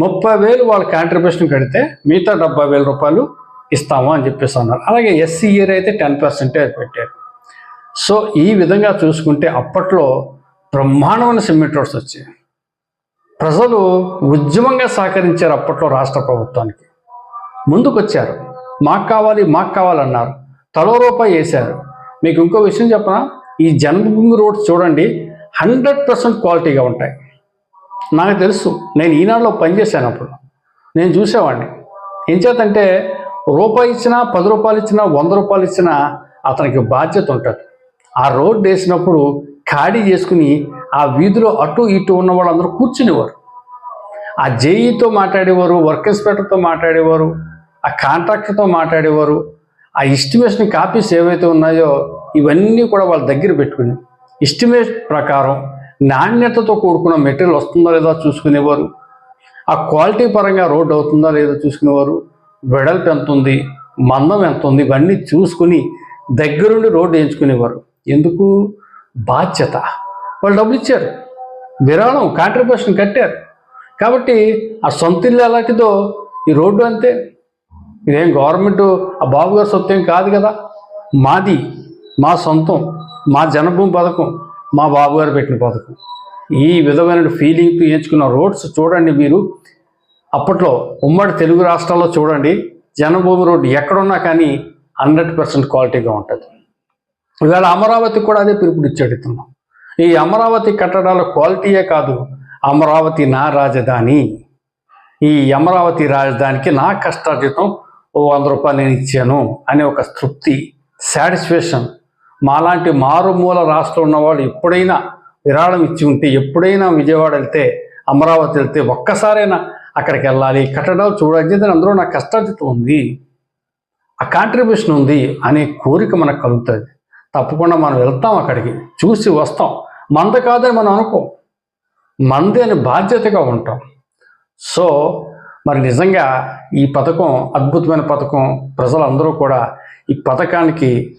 ముప్పై వేలు వాళ్ళ కాంట్రిబ్యూషన్ కడితే మిగతా డెబ్బై వేల రూపాయలు ఇస్తాము అని చెప్పేసి అన్నారు. అలాగే ఎస్సీ ఇయర్ అయితే టెన్ పర్సెంటేజ్ పెట్టారు. సో ఈ విధంగా చూసుకుంటే అప్పట్లో బ్రహ్మాండమైన సిమెంట్ రోడ్స్ వచ్చాయి. ప్రజలు ఉద్యమంగా సహకరించారు అప్పట్లో రాష్ట్ర ప్రభుత్వానికి. ముందుకొచ్చారు. మాకు కావాలి మాకు కావాలన్నారు తలో రూపాయి వేశారు. మీకు ఇంకో విషయం చెప్పనా? ఈ జన్మభూమి రోడ్స్ చూడండి హండ్రెడ్ పర్సెంట్ క్వాలిటీగా ఉంటాయి. నాకు తెలుసు. నేను ఈనాడులో పనిచేశాను అప్పుడు. నేను చూసేవాడిని. ఏంచేతంటే రూపాయి ఇచ్చినా పది రూపాయలు ఇచ్చినా వంద రూపాయలు ఇచ్చినా అతనికి బాధ్యత ఉంటుంది. ఆ రోడ్డు వేసినప్పుడు ఖాళీ చేసుకుని ఆ వీధిలో అటు ఇటు ఉన్న వాళ్ళందరూ కూర్చునేవారు. ఆ జేఈతో మాట్లాడేవారు వర్క్ ఇన్స్పెక్టర్తో మాట్లాడేవారు ఆ కాంట్రాక్టర్తో మాట్లాడేవారు ఆ ఎస్టిమేషన్ కాపీస్ ఏవైతే ఉన్నాయో ఇవన్నీ కూడా వాళ్ళ దగ్గర పెట్టుకుని ఎస్టిమేట్ ప్రకారం నాణ్యతతో కూడుకున్న మెటీరియల్ వస్తుందా లేదా చూసుకునేవారు? ఆ క్వాలిటీ పరంగా రోడ్ అవుతుందా లేదా చూసుకునేవారు? వెడల్పు ఎంత ఉంది? మందం ఎంత ఉంది? ఇవన్నీ చూసుకుని దగ్గరుండి రోడ్డు వేయించుకునేవారు. ఎందుకు? బాధ్యత. వాళ్ళు డబ్బులు ఇచ్చారు. విరాళం కాంట్రిబ్యూషన్ కట్టారు. కాబట్టి ఆ సొంత ఇల్లు ఎలాంటిదో ఈ రోడ్డు అంతే. ఇదేం గవర్నమెంట్ ఆ బాబు గారు సొంతం కాదు కదా. మాది మా సొంతం మా జనభూమి పథకం. మా బాబు గారు పెట్టిన పథకం. ఈ విధమైన ఫీలింగ్తో ఎంచుకున్న రోడ్స్ చూడండి మీరు. అప్పట్లో ఉమ్మడి తెలుగు రాష్ట్రాల్లో చూడండి జనభూమి రోడ్డు ఎక్కడున్నా కానీ హండ్రెడ్ పర్సెంట్ క్వాలిటీగా ఉంటుంది. ఇవాళ అమరావతి కూడా అదే పిలుపునిచ్చాడు ఇతను. ఈ అమరావతి కట్టడాల క్వాలిటీయే కాదు అమరావతి నా రాజధాని. ఈ అమరావతి రాజధానికి నా కష్టార్జితం ఓ వంద రూపాయలు నేను ఇచ్చాను అనే ఒక తృప్తి సాటిస్ఫాక్షన్ మాలాంటి మారుమూల రాష్ట్రంలో ఉన్నవాళ్ళు ఎప్పుడైనా విరాళం ఇచ్చి ఉంటే ఎప్పుడైనా విజయవాడ వెళ్తే అమరావతి వెళ్తే ఒక్కసారైనా అక్కడికి వెళ్ళాలి. కట్టడాలు చూడాలి అందులో నా కష్టార్జితం ఉంది. ఆ కాంట్రిబ్యూషన్ ఉంది అనే కోరిక మనకు కలుగుతుంది. తప్పకుండా మనం వెళ్తాం అక్కడికి. చూసి వస్తాం. మంద కాదని మనం అనుకోం. మంది అని బాధ్యతగా ఉంటాం. సో మరి నిజంగా ఈ పథకం అద్భుతమైన పథకం ప్రజలందరూ కూడా ఈ పథకానికి